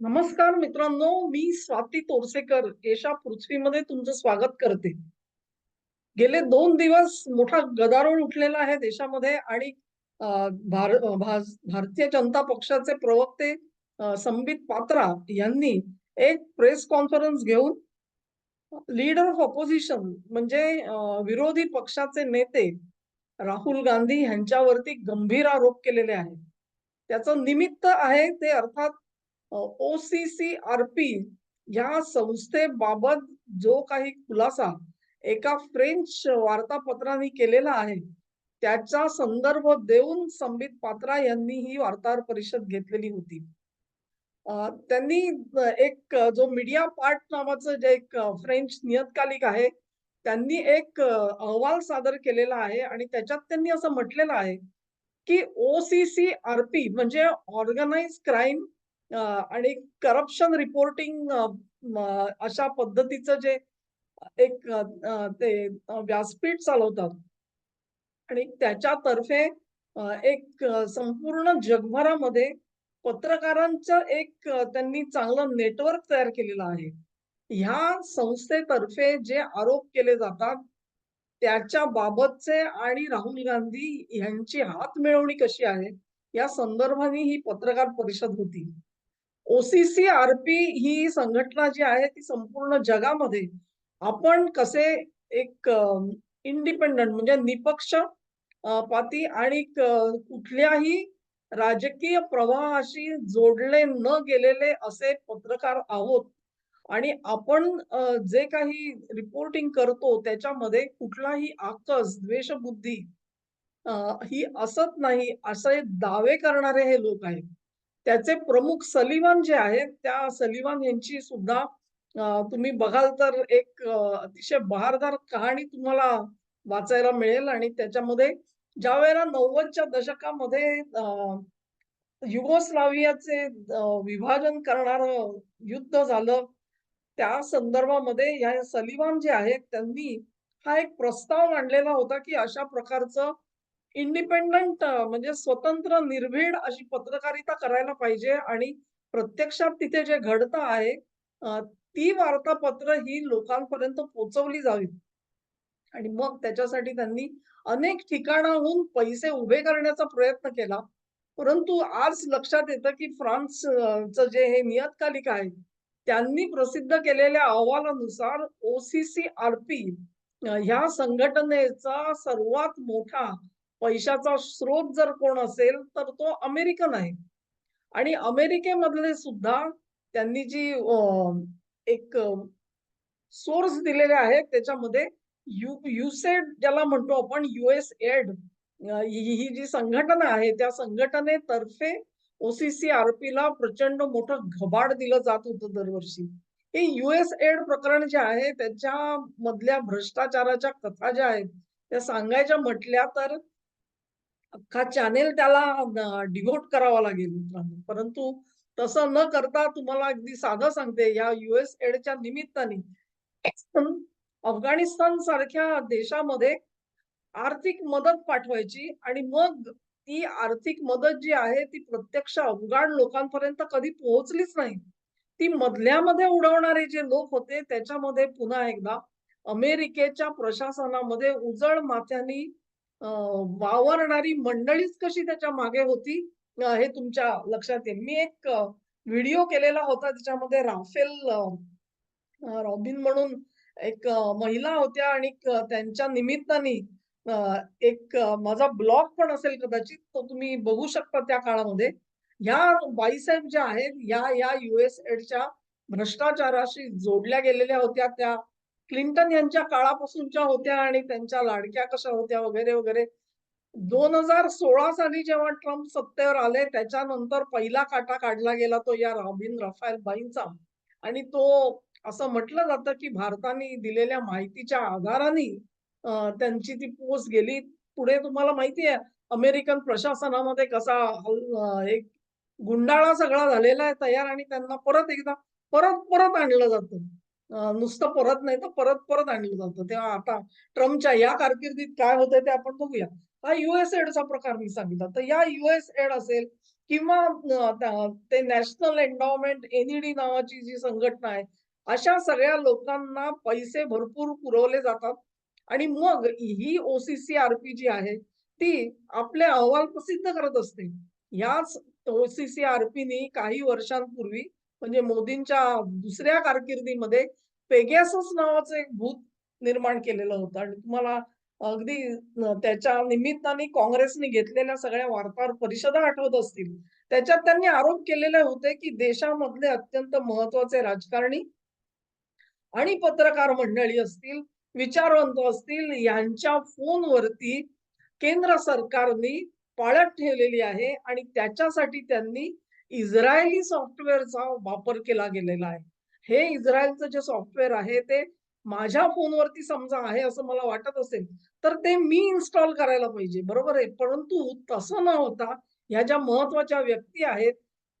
नमस्कार मित्रांनो मी स्वाती तोरसेकर. एशा पृथ्वीमध्ये तुमचं स्वागत करते. गेले दोन दिवस मोठा गदारोळ उठलेला आहे देशामध्ये आणि भार भारतीय जनता पक्षाचे प्रवक्ते संबित पात्रा यांनी एक प्रेस कॉन्फरन्स घेऊन लीडर ऑफ ऑपोजिशन म्हणजे विरोधी पक्षाचे नेते राहुल गांधी यांच्यावरती गंभीर आरोप केलेले आहेत. त्याचं निमित्त आहे ते अर्थात OCCRP या संस्थेबाबत जो काही खुलासा एका फ्रेंच वार्तापत्राने केलेला आहे त्याचा संदर्भ देऊन संबित पात्रा यांनी ही वार्ताहर परिषद घेतलेली होती. त्यांनी एक जो मीडिया पार्ट नावाचं जे एक फ्रेंच नियतकालिक आहे त्यांनी एक अहवाल सादर केलेला आहे आणि त्याच्यात त्यांनी असं म्हटलेलं आहे की OCCRP म्हणजे ऑर्गनाइज क्राईम आणि करप्शन रिपोर्टिंग अशा पद्धतीचं जे एक ते व्यासपीठ चालवतात आणि त्याच्यातर्फे एक संपूर्ण जगभरामध्ये पत्रकारांचं एक त्यांनी चांगलं नेटवर्क तयार केलेलं आहे. ह्या संस्थेतर्फे जे आरोप केले जातात, त्याच्या बाबतचे आणि राहुल गांधी यांची हात मिळवणी कशी आहे, या संदर्भाने ही पत्रकार परिषद होती. ओसीसीआरपी ही संघटना जी आहे ती संपूर्ण जगामध्ये आपण कसे एक इंडिपेंडंट म्हणजे निपक्ष पाती आणि कुठल्याही राजकीय प्रवाहाशी जोडले न गेलेले असे पत्रकार आहोत आणि आपण जे काही रिपोर्टिंग करतो त्याच्यामध्ये कुठलाही आकस, द्वेषबुद्धी ही असत नाही असे दावे करणारे हे लोक आहेत. त्याचे प्रमुख सलिवान जे आहेत, त्या सलिवान यांची सुद्धा तुम्ही बघाल तर एक अतिशय बहारदार कहाणी तुम्हाला वाचायला मिळेल आणि त्याच्यामध्ये ज्या वेळेला नव्वदच्या दशकामध्ये अ, युगोस्लाव्हियाचे विभाजन करणार युद्ध झालं. त्या संदर्भामध्ये ह्या सलिवान जे आहेत त्यांनी हा एक प्रस्ताव मांडलेला होता, की अशा प्रकारचं इंडिपेंडंट म्हणजे स्वतंत्र, निर्भीड अशी पत्रकारिता करायला पाहिजे आणि प्रत्यक्षात तिथे जे घडतं आहे ती वार्तापत्र ही लोकांपर्यंत पोहोचवली जावीत. आणि मग त्याच्यासाठी त्यांनी अनेक ठिकाणाहून पैसे उभे करण्याचा प्रयत्न केला. परंतु आज लक्षात येतं, की फ्रान्स जे हे नियतकालिक आहे, त्यांनी प्रसिद्ध केलेल्या अहवालानुसार ओसीसी आर पी ह्या संघटनेचा सर्वात मोठा पैशाचा स्रोत जर कोण असेल, तर तो अमेरिकन आहे. आणि अमेरिकेमधले सुद्धा त्यांनी जी एक सोर्स दिलेले आहेत त्याच्यामध्ये यु युसेड ज्याला म्हणतो आपण यूएस एड ही जी संघटना आहे त्या संघटनेतर्फे ओसीसी ला प्रचंड मोठं घबाड दिलं जात होतं दरवर्षी. हे यूएस एड प्रकरण जे आहे त्याच्या मधल्या भ्रष्टाचाराच्या कथा ज्या आहेत त्या सांगायच्या म्हटल्या तर अख्खा चॅनेल त्याला डिव्होट करावा लागेल मित्रांनो. परंतु तसं न करता तुम्हाला अगदी साधं सांगते या युएस एडच्या निमित्ताने अफगाणिस्तान सारख्या देशामध्ये आर्थिक मदत पाठवायची आणि मग ती आर्थिक मदत जी आहे ती प्रत्यक्ष अफगाण लोकांपर्यंत कधी पोहोचलीच नाही. ती मधल्यामध्ये उडवणारे जे लोक होते त्याच्यामध्ये पुन्हा एकदा अमेरिकेच्या प्रशासनामध्ये उजळ माथ्यांनी वावरणारी मंडळीच कशी त्याच्यामागे होती हे तुमच्या लक्षात येईल. मी एक व्हिडिओ केलेला होता त्याच्यामध्ये राफेल रॉबिन म्हणून एक महिला होत्या आणि त्यांच्या निमित्ताने एक माझा ब्लॉग पण असेल कदाचित, तो तुम्ही बघू शकता त्या काळामध्ये. ह्या बाईसाहेब ज्या आहेत, या या युएस एडच्या भ्रष्टाचाराशी जोडल्या गेलेल्या होत्या. त्या क्लिंटन यांच्या काळापासूनच्या होत्या आणि त्यांच्या लाडक्या कशा होत्या वगैरे, वगैरे. 2016 साली जेव्हा ट्रम्प सत्तेवर आले, त्याच्यानंतर पहिला काटा काढला गेला तो या रॉबिन रफाएल बाईंचा आणि तो असं म्हटलं जातं, की भारताने दिलेल्या माहितीच्या आधाराने त्यांची ती पोस्ट गेली. पुढे तुम्हाला माहिती आहे अमेरिकन प्रशासनामध्ये कसा एक गुंडाळा सगळा झालेला आहे तयार आणि त्यांना परत एकदा परत-परत आणलं जातं. नुसतं परत नाही तर परत-परत आणलं जातं. तेव्हा आता ट्रम्पच्या या कारकिर्दीत काय होतंय ते आपण बघूया. हा युएस एडचा प्रकार मी सांगितला. तर या युएस एड असेल किंवा ते नॅशनल एन्डॉमेंट एनईडी नावाची जी संघटना आहे अशा सगळ्या लोकांना पैसे भरपूर पुरवले जातात आणि मग ही ओसीसीआरपी जी आहे ती आपले अहवाल प्रसिद्ध करत असते याच ओसीसीआरपीनी काही वर्षांपूर्वी म्हणजे मोदींच्या दुसऱ्या कारकिर्दीमध्ये पेगॅसस नावाचं एक भूत निर्माण केलेलं होतं. आणि तुम्हाला अगदी त्याच्या निमित्ताने काँग्रेसने घेतलेल्या सगळ्या वार्ताहर परिषदा आठवत असतील. त्याच्यात त्यांनी आरोप केलेले होते की देशामधले अत्यंत महत्त्वाचे राजकारणी आणि पत्रकार मंडळी असतील विचारवंत असतील यांच्या फोनवरती केंद्र सरकारने पाळत ठेवलेली आहे आणि त्याच्यासाठी त्यांनी इस्रायली सॉफ्टवेअरचा वापर केला गेलेला आहे. हे इस्रायलचं जे सॉफ्टवेअर आहे ते माझ्या फोनवरती समजा आहे असं मला वाटत असेल तर ते मी इन्स्टॉल करायला पाहिजे. बरोबर आहे? परंतु तसं न होता ह्या ज्या महत्त्वाच्या व्यक्ती आहेत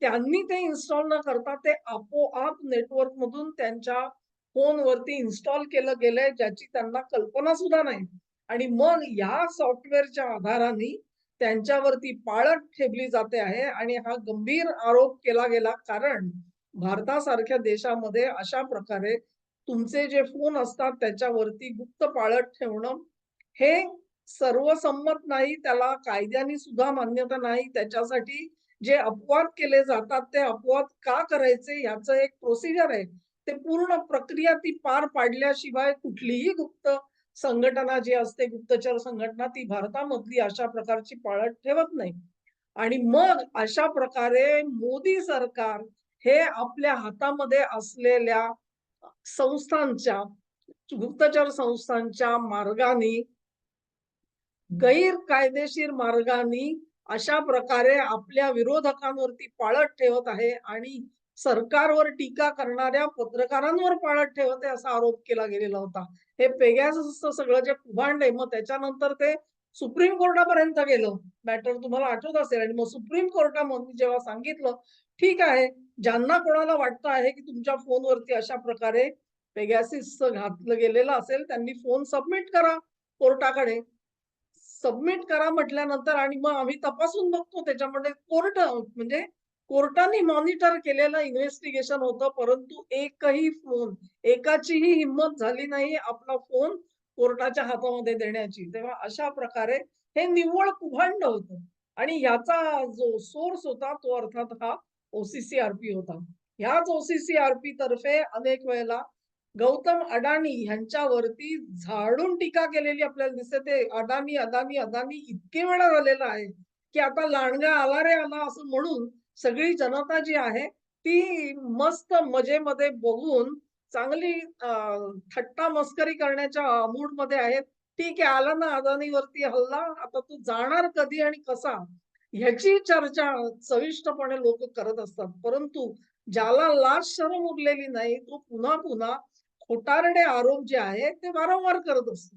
त्यांनी ते इन्स्टॉल न करता ते आपोआप नेटवर्क मधून त्यांच्या फोनवरती इन्स्टॉल केलं गेलंय ज्याची त्यांना कल्पना सुद्धा नाही. आणि मग या सॉफ्टवेअरच्या आधाराने त्यांच्यावरती पाळत ठेवली जाते आहे आणि हा गंभीर आरोप केला गेला कारण भारतासारख्या देशामध्ये अशा प्रकारे तुमचे जे फोन असतात त्याच्यावरती गुप्त पाळत ठेवणं हे सर्वसंमत नाही त्याला कायद्याने सुद्धा मान्यता नाही त्याच्यासाठी जे अपवाद केले जातात ते अपवाद का करायचे याचं एक प्रोसिजर आहे. ते पूर्ण प्रक्रिया ती पार पाडल्याशिवाय कुठलीही गुप्त संघटना जी असते गुप्तचर संघटना ती भारतामधली अशा प्रकारची पाळत ठेवत नाही. आणि मग अशा प्रकारे मोदी सरकार हे आपल्या हातामध्ये असलेल्या संस्थांच्या गुप्तचर संस्थांच्या मार्गाने गैरकायदेशीर मार्गाने अशा प्रकारे आपल्या विरोधकांवरती पाळत ठेवत आहे आणि सरकारवर टीका करणाऱ्या पत्रकारांवर पाळत ठेवते असा आरोप केला गेलेला होता. हे पेगॅसचं सगळं जे कुभांड आहे मग त्याच्यानंतर ते सुप्रीम कोर्टापर्यंत गेलं. मॅटर तुम्हाला आठवत असेल आणि मग सुप्रीम कोर्टामध्ये जेव्हा सांगितलं ठीक आहे ज्यांना कोणाला वाटतं आहे की तुमच्या फोनवरती अशा प्रकारे पेगॅसिस घातलं गेलेलं असेल त्यांनी फोन सबमिट करा कोर्टाकडे. सबमिट करा म्हटल्यानंतर आणि मग आम्ही तपासून बघतो त्याच्यामध्ये कोर्ट म्हणजे कोर्टाने मॉनिटर केलेलं इन्व्हेस्टिगेशन होतं परंतु एकही फोन एकाचीही हिंमत झाली नाही आपला फोन कोर्टाच्या हातामध्ये देण्याची. तेव्हा अशा प्रकारे हे निव्वळ कुभांड होतं. आणि याचा जो सोर्स होता तो अर्थात हा ओसीसीआरपी होता. ह्याच ओसीसीआरपी तर्फे अनेक वेळेला गौतम अडाणी ह्यांच्यावरती झाडून टीका केलेली आपल्याला दिसते. ते अदानी अदानी अदानी इतके वेळा झालेला आहे की आता लांडगा आला रे आला असं म्हणून सगळी जनता जी आहे ती मस्त मजेमध्ये बघून चांगली थट्टा मस्करी करण्याच्या मूडमध्ये आहेत. ठीक आहे आला ना अदानीवरती हल्ला आता तू जाणार कधी आणि कसा? ह्याची चर्चा चविष्टपणे लोक करत असतात. परंतु ज्याला लाज शरम उरलेली नाही तो पुन्हा पुन्हा खोटारडे आरोप जे आहेत ते वारंवार करत असतो.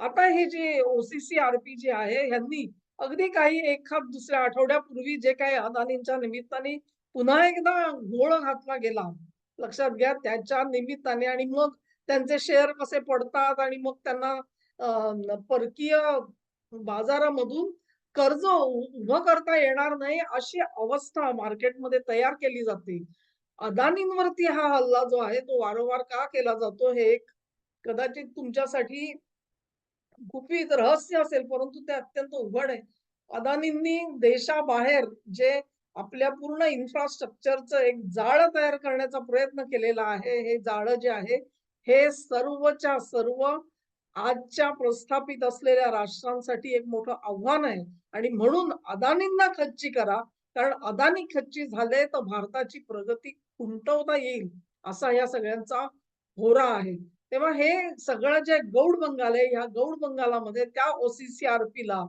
आता हे जे ओसीसी आरपी जे आहे ह्यांनी अगदी काही एखाद दुसऱ्या आठवड्यापूर्वी जे काही अदानींच्या निमित्ताने पुन्हा एकदा घोळ घातला गेला. लक्षात घ्या त्याच्या निमित्ताने आणि मग त्यांचे शेअर कसे पडतात आणि मग त्यांना परकीय बाजारामधून कर्ज उभं करता येणार नाही अशी अवस्था मार्केटमध्ये तयार केली जाते. अदानींवरती हा हल्ला जो आहे तो वारंवार का केला जातो हे एक कदाचित तुमच्यासाठी गुपित रहस्य असेल परंतु ते अत्यंत उघड आहे. अदानींनी देशाबाहेर जे आपल्या पूर्ण इन्फ्रास्ट्रक्चरचं एक जाळं तयार करण्याचा प्रयत्न केलेला आहे हे जाळं जे आहे हे सर्वच्या सर्व आजच्या प्रस्थापित असलेल्या राष्ट्रांसाठी एक मोठं आव्हान आहे. आणि म्हणून अदानींना खच्ची करा कारण अदानी खच्ची झाले तर भारताची प्रगती खुंटवता येईल असा या सगळ्यांचा होरा आहे. तेव्हा हे सगळं जे गौड बंगाल आहे ह्या गौड बंगालामध्ये त्या ओसीसीआरपी ला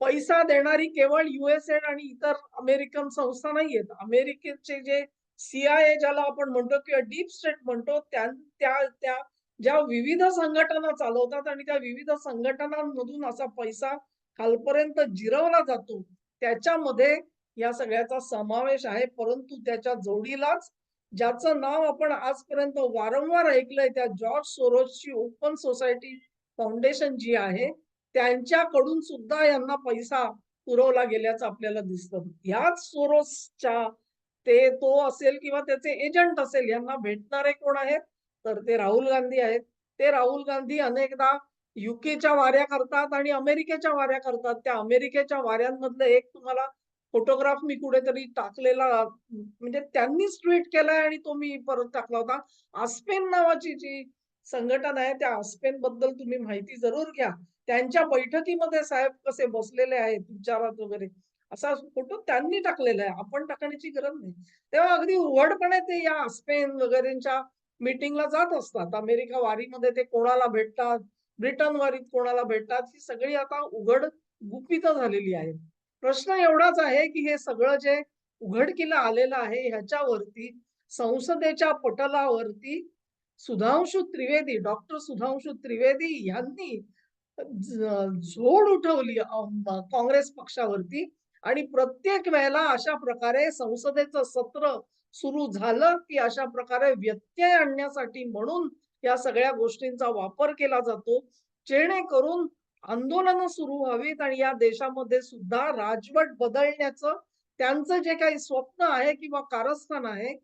पैसा देणारी केवळ युएसएड आणि इतर अमेरिकन संस्था नाहीयेत. अमेरिकेचे जे सीआयए ज्याला आपण म्हणतो किंवा डीप स्टेट म्हणतो त्या त्या ज्या विविध संघटना चालवतात आणि त्या विविध संघटनांमधून असा पैसा खालपर्यंत जिरवला जातो त्याच्यामध्ये या सगळ्याचा समावेश आहे. परंतु त्याच्या जोडीलाच ज्याचं नाव आपण आजपर्यंत वारंवार ऐकलंय त्या जॉर्ज सोरोसची ओपन सोसायटी फाउंडेशन जी आहे त्यांच्याकडून सुद्धा यांना पैसा पुरवला गेल्याचं आपल्याला दिसतं. ह्याच सोरोसच्या ते तो असेल किंवा त्याचे एजंट असेल यांना भेटणारे कोण आहेत? तर ते राहुल गांधी आहेत. ते राहुल गांधी अनेकदा युकेच्या वाऱ्या करतात आणि अमेरिकेच्या वाऱ्या करतात. त्या अमेरिकेच्या वाऱ्यांमधलं एक तुम्हाला फोटोग्राफ मी कुठेतरी टाकलेला म्हणजे त्यांनीच ट्विट केलाय आणि तो मी परत टाकला होता. आस्पेन नावाची जी संघटना आहे त्या आस्पेन बद्दल तुम्ही माहिती जरूर घ्या. त्यांच्या बैठकीमध्ये साहेब कसे बसलेले आहेत विचारात वगैरे असा फोटो त्यांनी टाकलेला आहे. आपण टाकण्याची गरज नाही. तेव्हा अगदी उघडपणे ते या स्पेन वगैरेच्या मीटिंगला जात असतात. अमेरिका वारीमध्ये ते कोणाला भेटतात ब्रिटन वारीत कोणाला भेटतात ही सगळी आता उघड गुपित झालेली आहे प्रश्न एवढाच आहे की हे सगळं जे उघडकीला आलेलं आहे ह्याच्यावरती संसदेच्या पटलावरती सुधांशु त्रिवेदी डॉक्टर सुधांशु त्रिवेदी यांनी झोड उठवली काँग्रेस पक्षावरती. आणि प्रत्येक वेळेला अशा प्रकारे संसदेचं सत्र सुरू झालं की अशा प्रकारे व्यत्यय आणण्यासाठी म्हणून या सगळ्या गोष्टींचा वापर केला जातो. जेणेकरून आंदोलनं सुरू व्हावीत आणि या देशामध्ये सुद्धा राजवट बदलण्याचं त्यांचं जे काही स्वप्न आहे किंवा कारस्थान आहे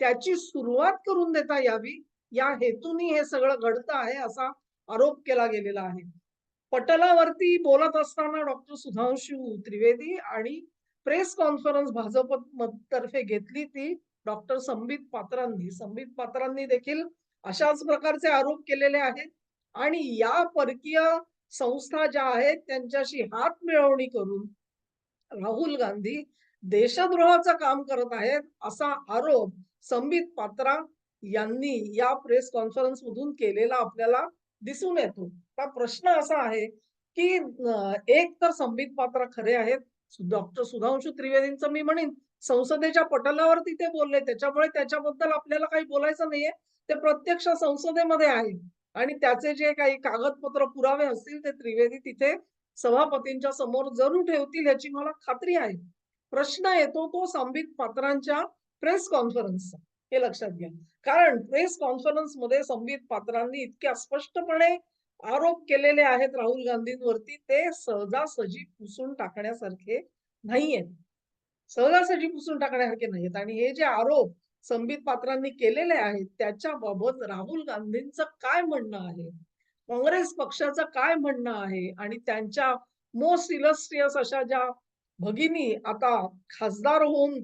त्याची सुरुवात करून देता यावी. या हेतूनी हे सगळं घडतं आहे असा आरोप केला गेलेला आहे. पटलावरती बोलत असताना डॉक्टर सुधांशु त्रिवेदी आणि प्रेस कॉन्फरन्स भाजप तर्फे घेतली ती डॉक्टर संबित पात्रांनी. संबित पात्रांनी देखील अशाच प्रकारचे आरोप केलेले आहेत. आणि या परकीय संस्था ज्या आहेत त्यांच्याशी हात मिळवणी करून राहुल गांधी देशद्रोहाचं काम करत आहेत असा आरोप संबित पात्रा यांनी या प्रेस कॉन्फरन्स मधून केलेला आपल्याला दिसून येतो. हा प्रश्न असा आहे की एक तर संबित पात्र खरे आहेत डॉक्टर सुधांशु त्रिवेदींचं मी म्हणेन संसदेच्या पटलावरती ते बोलले त्याच्यामुळे त्याच्याबद्दल आपल्याला काही बोलायचं नाहीये ते प्रत्यक्ष संसदेमध्ये आहे आणि त्याचे जे काही कागदपत्र पुरावे असतील ते त्रिवेदी तिथे सभापतींच्या समोर जरूर ठेवतील याची मला खात्री आहे. प्रश्न येतो तो संबित पात्रांच्या प्रेस कॉन्फरन्सचा हे लक्षात घ्या. कारण प्रेस कॉन्फरन्समध्ये संबित पात्रांनी इतक्या स्पष्टपणे आरोप केलेले आहेत राहुल गांधींवरती ते सहजासहजी पुसून टाकण्यासारखे नाहीयेत. सहजासहजी पुसून टाकण्यासारखे नाहीयेत. आणि हे जे आरोप संबित पात्रांनी केलेले आहेत त्याच्याबाबत राहुल गांधींचं काय म्हणणं आहे? काँग्रेस पक्षाचं काय म्हणणं आहे? आणि त्यांच्या मोस्ट इलस्ट्रियस अशा ज्या भगिनी आता खासदार होऊन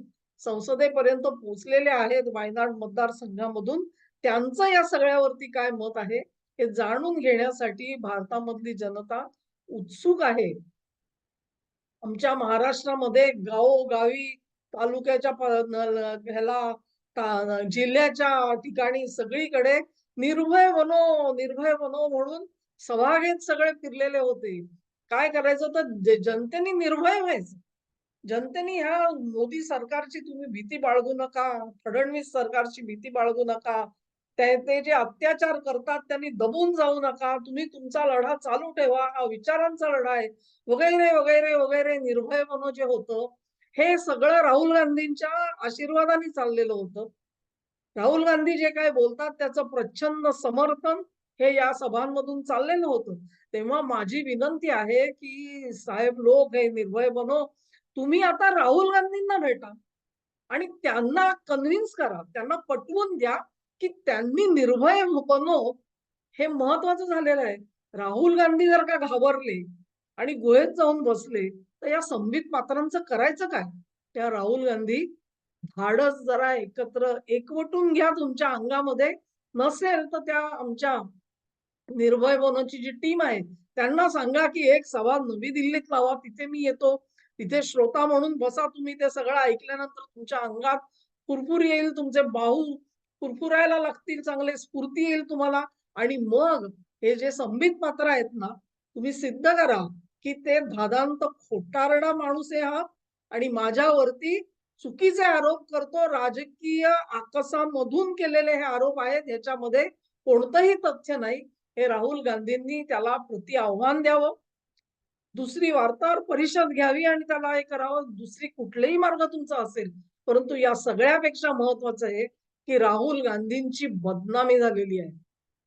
संसदेपर्यंत पोहोचलेले आहेत वायनाड मतदारसंघामधून त्यांचं या सगळ्यावरती काय मत आहे? हे जाणून घेण्यासाठी भारतामधली जनता उत्सुक आहे. आमच्या महाराष्ट्रामध्ये गावोगावी तालुक्याच्या ह्याला जिल्ह्याच्या ठिकाणी सगळीकडे निर्भय वनो निर्भय वनो म्हणून सभा घेत सगळे फिरलेले होते. काय करायचं तर जनतेने निर्भय व्हायचं. जनतेने ह्या मोदी सरकारची तुम्ही भीती बाळगू नका फडणवीस सरकारची भीती बाळगू नका. ते जे अत्याचार करतात त्यांनी दबून जाऊ नका. तुम्ही तुमचा लढा चालू ठेवा. हा विचारांचा लढा आहे. वगैरे वगैरे वगैरे निर्भय म्हणून जे होतं हे सगळं राहुल गांधींच्या आशीर्वादाने चाललेलं होतं. राहुल गांधी जे काय बोलतात त्याचं प्रचंड समर्थन हे या सभांमधून चाललेलं होतं. तेव्हा माझी विनंती आहे की साहेब लोक हे निर्भय बनो. तुम्ही आता राहुल गांधींना भेटा आणि त्यांना कन्व्हिन्स करा त्यांना पटवून द्या की त्यांनी निर्भय बनो. हे महत्वाचं झालेलं आहे. राहुल गांधी जर का घाबरले आणि गुहेत जाऊन बसले तर या संबित पात्रांचं करायचं काय? त्या राहुल गांधी धाडस जरा एकत्र एकवटून घ्या तुमच्या अंगामध्ये. नसेल तर त्या आमच्या निर्भय बोनची जी टीम आहे त्यांना सांगा की एक सभा नवी दिल्लीत लावा तिथे मी येतो. तिथे श्रोता म्हणून बसा तुम्ही ते सगळं ऐकल्यानंतर तुमच्या अंगात फुरफुर येईल तुमचे बाहू फुरफुरायला लागतील चांगले स्फूर्ती येईल तुम्हाला. आणि मग हे जे संबित पात्र आहेत ना तुम्ही सिद्ध करा. की ते धादांत खोटारडा माणूस आहे हा आणि माझ्यावरती चुकीचे आरोप करतो राजकीय आकसामधून केलेले हे आरोप आहेत याच्यामध्ये कोणतंही तथ्य नाही. हे राहुल गांधींनी त्याला प्रति आव्हान द्यावं. दुसरी वार्ताहर परिषद घ्यावी आणि त्याला हे करावं. दुसरी कुठलेही मार्ग तुमचा असेल परंतु या सगळ्यापेक्षा महत्वाचं आहे की राहुल गांधींची बदनामी झालेली आहे.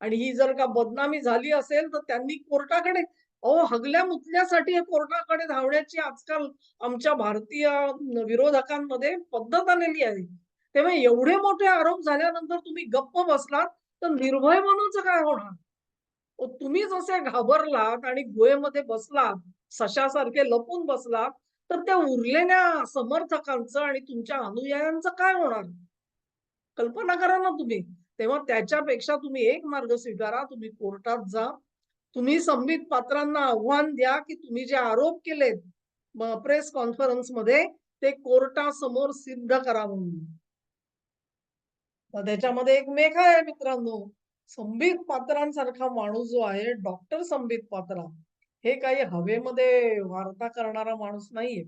आणि ही जर का बदनामी झाली असेल तर त्यांनी कोर्टाकडे अहो हगल्या मुतल्यासाठी कोर्टाकडे धावण्याची आजकाल आमच्या भारतीय विरोधकांमध्ये पद्धत आलेली आहे. तेव्हा एवढे मोठे आरोप झाल्यानंतर तुम्ही गप्प बसलात, तर निर्भय म्हणूनच काय होणार? तुम्ही जसे घाबरलात आणि गुहेमध्ये बसलात, सशासारखे लपून बसलात, तर त्या उरलेल्या समर्थकांचं आणि तुमच्या अनुयायांचं काय होणार? कल्पना करा ना तुम्ही. तेव्हा त्याच्यापेक्षा तुम्ही एक मार्ग स्वीकारा, तुम्ही कोर्टात जा. तुम्ही संबित पात्रांना आव्हान द्या, की तुम्ही जे आरोप केलेत प्रेस कॉन्फरन्समध्ये ते कोर्टासमोर सिद्ध करा म्हणून. त्याच्यामध्ये एक मेघा आहे मित्रांनो. संबित पात्रांसारखा माणूस जो आहे, डॉक्टर संबित पात्रा, हे काही हवेमध्ये वार्ता करणारा माणूस नाहीये.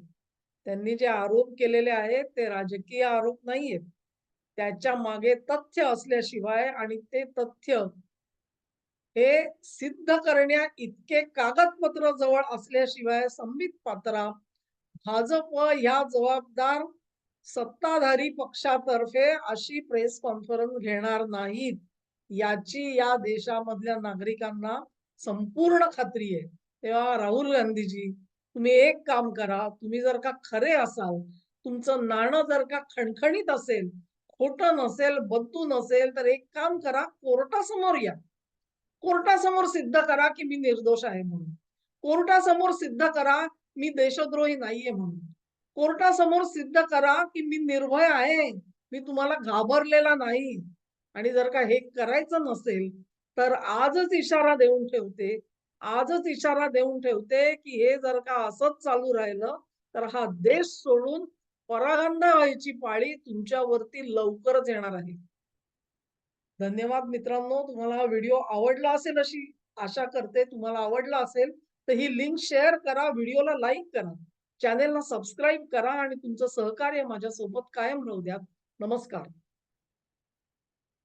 त्यांनी जे आरोप केलेले आहेत, ते राजकीय आरोप नाहीयेत. त्याच्यामागे तथ्य असल्याशिवाय आणि ते तथ्य हे सिद्ध करण्या इतके कागदपत्र जवळ असल्याशिवाय संबित पात्रा भाजप ह्या जबाबदार सत्ताधारी पक्षातर्फे अशी प्रेस कॉन्फरन्स घेणार नाहीत. याची या देशामधल्या नागरिकांना संपूर्ण खात्री आहे. तेव्हा राहुल गांधीजी, तुम्ही एक काम करा, तुम्ही जर का खरे असाल, तुमचं नाणं जर का खणखणीत असेल, खोटं नसेल, बद्दू नसेल, तर एक काम करा, कोर्टासमोर या. कोर्टासमोर सिद्ध करा, की मी निर्दोष आहे म्हणून. कोर्टासमोर सिद्ध करा, मी देशद्रोही नाहीये म्हणून. कोर्टासमोर सिद्ध करा, की मी निर्भय आहे. मी तुम्हाला घाबरलेला नाही. आणि जर का हे करायचं नसेल, तर आजच इशारा देऊन ठेवते, आजच इशारा देऊन ठेवते, की हे जर का असंच चालू राहिलं, तर हा देश सोडून परागंदा व्हायची पाळी तुमच्यावरती लवकरच येणार आहे. धन्यवाद मित्रांनो. तुम्हाला हा व्हिडिओ आवडला असेल अशी आशा करते. तुम्हाला आवडला असेल, तर ही लिंक शेअर करा, व्हिडिओला लाईक करा, चॅनेलला सबस्क्राईब करा आणि तुमचं सहकार्य माझ्यासोबत कायम राहू द्या. नमस्कार.